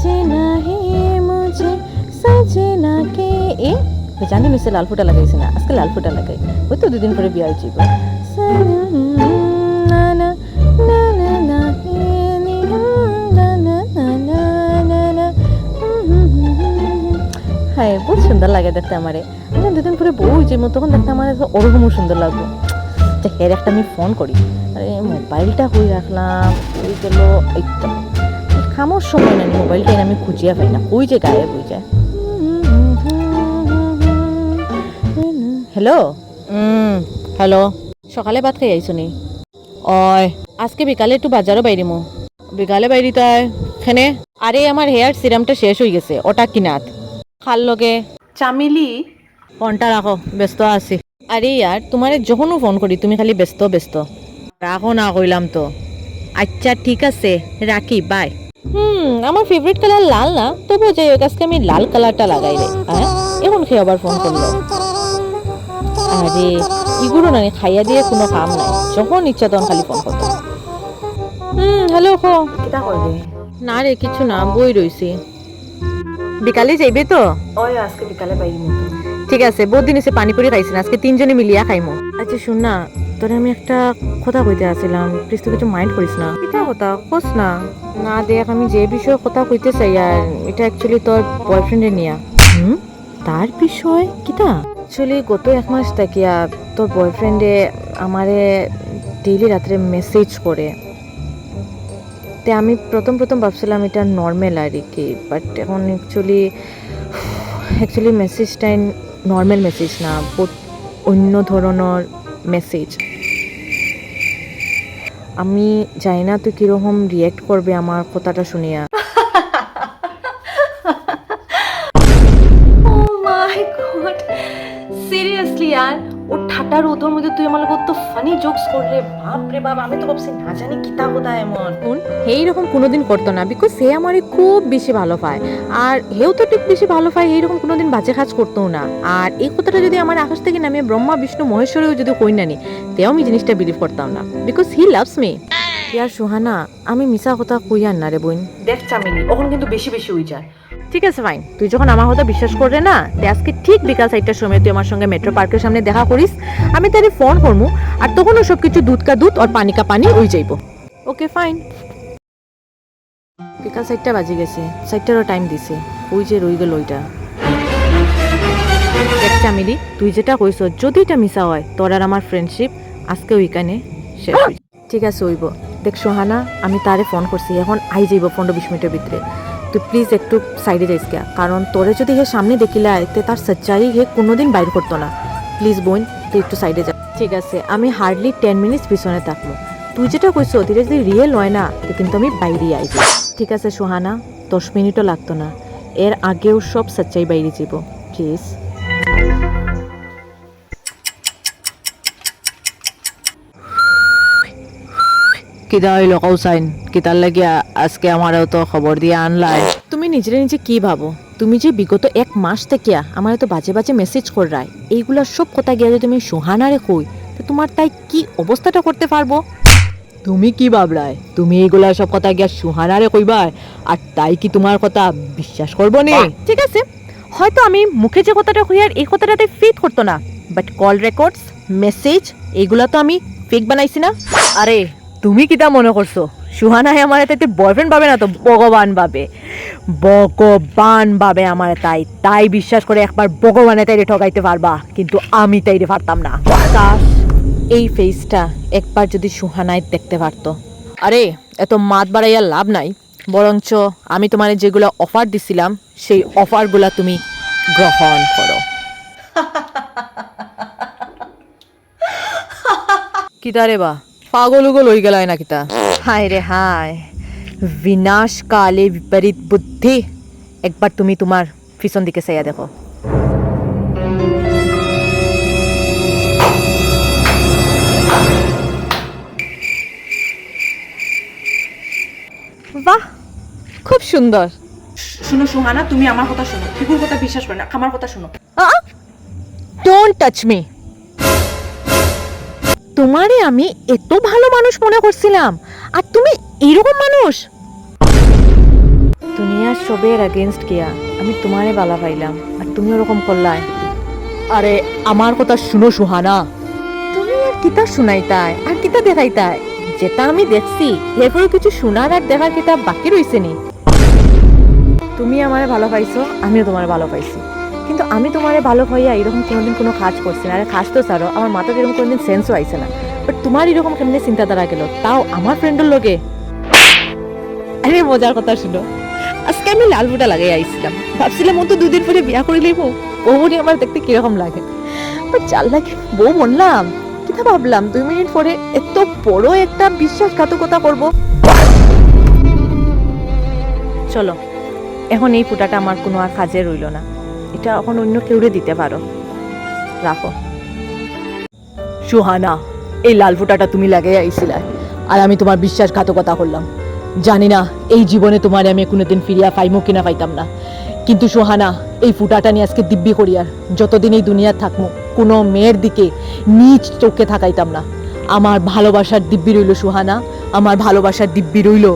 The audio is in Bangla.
सजना है मुझे सजना के এ জানি মিসে লাল ফুটা লাগাইছে না আজকে লাল ফুটা লাগাই ওই তো দুদিন পরে বিয়া হয়েছিল হ্যাঁ বহুত সুন্দর লাগে দেখতে আমারে আমি দুদিন পরে বউ যে মতো তখন দেখতে আমার ওরকমও সুন্দর লাগবে তো হের একটা আমি ফোন করি আরে মোবাইলটা হয়ে রাখলাম ওই গেল এই খামোর সময় না মোবাইলটা আমি খুঁজিয়া পাই না। ওই যে গায়েব হয়ে যায় হ্যালো হ্যালো সকালে ভাত খাই আইছো নি অয়, আজকে বিকালে একটু বাজারও বাইরিমু বিকালে বাইরি তাই। খেনে আরে, আমার হেয়ার সিরামটা শেষ হয়ে গেছে, ওটা কিনাত। খাল লগে। চামেলি, ফোনটা রাখো, ব্যস্ত আছি। আরে ইয়ার, তোমারে যখনও ফোন করি, তুমি খালি ব্যস্ত ব্যস্ত। রাখো না, কইলাম তো। আচ্ছা ঠিক আছে, রাখি বাই হুম আমার ফেভারিট কালার লাল না তবু যাই হোক আজকে আমি লাল কালারটা লাগাই রে হ্যাঁ? এখন খেয়ে আবার ফোন করল। আরে ইগুলো না খাইয়া দিয়ে কোনো কাম নাই যখন ইচ্ছা তখন খালি ফোন করতো হুম হ্যালো কো কিতা করবি? না রে কিছু না বই রইছি। বিকালে যাইবে তো? ওই আজকে বিকালে মতো। ঠিক আছে বহুত দিন এসে পানিপুরি খাইছি না আজকে তিনজনে মিলিয়া খাইমো। আচ্ছা শুন না তোরে আমি একটা কথা কইতে আসছিলাম প্লিজ তুই কিছু মাইন্ড করিস না। কিতা কথা? কোস না। না দেখ আমি যে বিষয়ে কথা কইতে চাই আর এটা অ্যাকচুয়ালি তোর বয়ফ্রেন্ডের নিয়া। হুম? তার বিষয়? কিতা অ্যাকচুয়ালি গত এক মাস থাকিয়া তোর বয়ফ্রেন্ডে আমারে ডেইলি রাত্রে মেসেজ করে। তে আমি প্রথম প্রথম ভাবছিলাম এটা নর্মাল আর কি বাট এখন অ্যাকচুয়ালি অ্যাকচুয়ালি মেসেজটাই নর্মাল মেসেজ না বহুত অন্য ধরনের মেসেজ আমি জানি না তুই কীরকম রিয়েক্ট করবে আমার কথাটা শুনিয়া। ঠাটার ওদের মধ্যে তুই আমার কত ফানি জোকস করলে? বাপ রে বাপ আমি তো ভাবছি না জানি কিতা কথা এমন। শুন এইরকম কোনোদিন করতো না বিকজ সে আমারে খুব বেশি ভালো পায়। আর হেও তো ঠিক বেশি ভালো পায় এইরকম কোনোদিন বাজে কাজ করতো না। আর এই কথাটা যদি আমার আকাশ থেকে নামিয়ে ব্রহ্মা বিষ্ণু মহেশ্বরেও যদি কই না নানি তেও আমি জিনিসটা বিলিভ করতাম না। বিকজ হি লাভস মি ইয়ার সুহানা আমি মিশা কথা কই আর না রে বোন। দেখ চামিনি ওখান কিন্তু বেশি বেশি হয়ে যায়। ঠিক আছে ফাইন তুই যখন আমার কথা বিশ্বাস করবে না তে আজকে ঠিক বিকাল চারটার সময় তুই আমার সঙ্গে মেট্রো পার্কের সামনে দেখা করিস। আমি তারে ফোন করব আর তখনও সব কিছু দুধ কা দুধ আর পানি কা পানি ওই যাইব। ওকে ফাইন বিকাল চারটা বাজে গেছে, চারটারও টাইম দিছে। ওই যে রই গেল ওইটা দেখ চামিলি, তুই যেটা কইস, যদি এটা মিশা হয়, তোর আর আমার ফ্রেন্ডশিপ আজকে ওইখানে শেষ ঠিক আছে ওইব দেখ সোহানা, আমি তারে ফোন করছি। এখন আই যাইব পনেরো বিশ মিনিটের ভিতরে। তুই প্লিজ একটু সাইডে যাইস গিয়া। কারণ তোরে যদি হে সামনে দেখিলা তে তার সচ্চাই হে কোনোদিন বাইর করতো না। প্লিজ বোন, তুই একটু সাইডে যা। ঠিক আছে, আমি হার্ডলি টেন মিনিটস পিছনে থাকব। তুই যেটা কইস ধীরে যদি রিয়েল হয় না তো কিন্তু আমি বাইরে আইব। ঠিক আছে, সোহানা, দশ মিনিটও লাগতো না। এর আগেও সব সচ্চাই বাইরে যাব প্লিজ কিদা হইল কৌসাইন কিতার লাগিয়া আজকে আমারও তো খবর দিয়ে আনলাই তুমি নিজে নিজে কি ভাবো? তুমি যে বিগত এক মাস থেকে আমার তো বাজে বাজে মেসেজ করাই এইগুলা সব কথা গিয়া তুমি সোহানারে কই তো তোমার তাই কি অবস্থাটা করতে পারব তুমি কি ভাবলাই? তুমি এইগুলা সব কথা গিয়া সুহানারে কইবা আর তাই কি তোমার কথা বিশ্বাস করব নি? ঠিক আছে। হয়তো আমি মুখে যে কথাটা কই আর এই কথাটাতে ফিট করতো না। বাট কল রেকর্ডস মেসেজ এগুলা তো আমি ফেক বানাইছি না। আরে তুমি কিটা মনে করছ? সুহানাই আমার এতে বয়ফ্রেন্ড পাবে না তো? ভগবান পাবে। ভগবান পাবে আমার তাই। তাই বিশ্বাস করে একবার ভগবানে তাইরে ঠকাইতে পারবা। কিন্তু আমি তাইরে পারতাম না। এই ফেসটা একবার যদি সুহানায় দেখতে পারতো। আরে এত মাত বাড়াইয়া লাভ নাই। বরঞ্চ আমি তোমার যেগুলো অফার দিছিলাম সেই অফারগুলা তুমি গ্রহণ করো। কিতা রে বা পাগল উগল হয়ে গেল না কিতা হায় রে হায় বিনাশ কালে বিপরীত বুদ্ধি একবার তুমি তোমার পিছন দিকে চাইয়া দেখো বাহ খুব সুন্দর শুনো সুহানা তুমি আমার কথা শোনো পিকুর কথা বিশ্বাস করে না আমার কথা শোনো ডোন্ট টাচ মি তোমারে আমি এত ভালো মানুষ মনে করছিলাম, আর তুমি এরকম মানুষ। দুনিয়ার সবের এগেনস্ট গিয়া আমি তোমারে বালা পাইলাম, আর তুমি ওরকম করলাই। আরে, আমার কথা শুনো সুহানা। তুমি আর কিতা শুনাইতাই, আর কিতা দেখাইতাই। যেটা আমি দেখছি এরপরে কিছু শোনার আর দেখার কিতা বাকি রইছে নি। তুমি আমারে ভালো পাইছো, আমিও তোমার ভালো পাইছি। কিন্তু আমি তোমারে ভালো পাইয়া এরকম কোনোদিন কোনো কাজ করছি না। আরে কাজ তো ছাড়ো, আমার মাথাতে এরকম কোনোদিন সেন্সও আইছে না। বাট তোমার এরকম কেমনে চিন্তাধারা গেল? তাও আমার ফ্রেন্ডের লগে? আরে মজার কথা শুনো, আজকে আমি লাল বুটা লাগাই আইছিলাম। ভাবছিলাম ও তো দুদিন পরে বিয়া করে লইব বউনি আমার দেখতে কীরকম লাগে। বাট চাল লাগে বউ মরলাম। কিতা ভাবলাম, দুই মিনিট পরে এত বড় একটা বিশ্বাসঘাতকতা করব। চলো, এখন এই ফুটাটা আমার কোনো আর কাজে রইল না। এটা এখন অন্য কেউরে দিতে পারো। রাখো। সুহানা, এই লাল ফুটাটা তুমি লাগাই আইছিলা, আর আমি তোমার বিশ্বাসঘাতকতা করলাম। জানি না, এই জীবনে তোমার আমি কোনোদিন ফিরিয়া পাইমো কিনা পাইতাম না। কিন্তু সোহানা, এই ফুটাটা নিয়ে আজকে দিব্যি করিয়ার যতদিন এই দুনিয়ার থাকব কোনো মেয়ের দিকে নিজ চোখে থাকাইতাম না। আমার ভালোবাসার দিব্যি রইল সুহানা, আমার ভালোবাসার দিব্যি রইল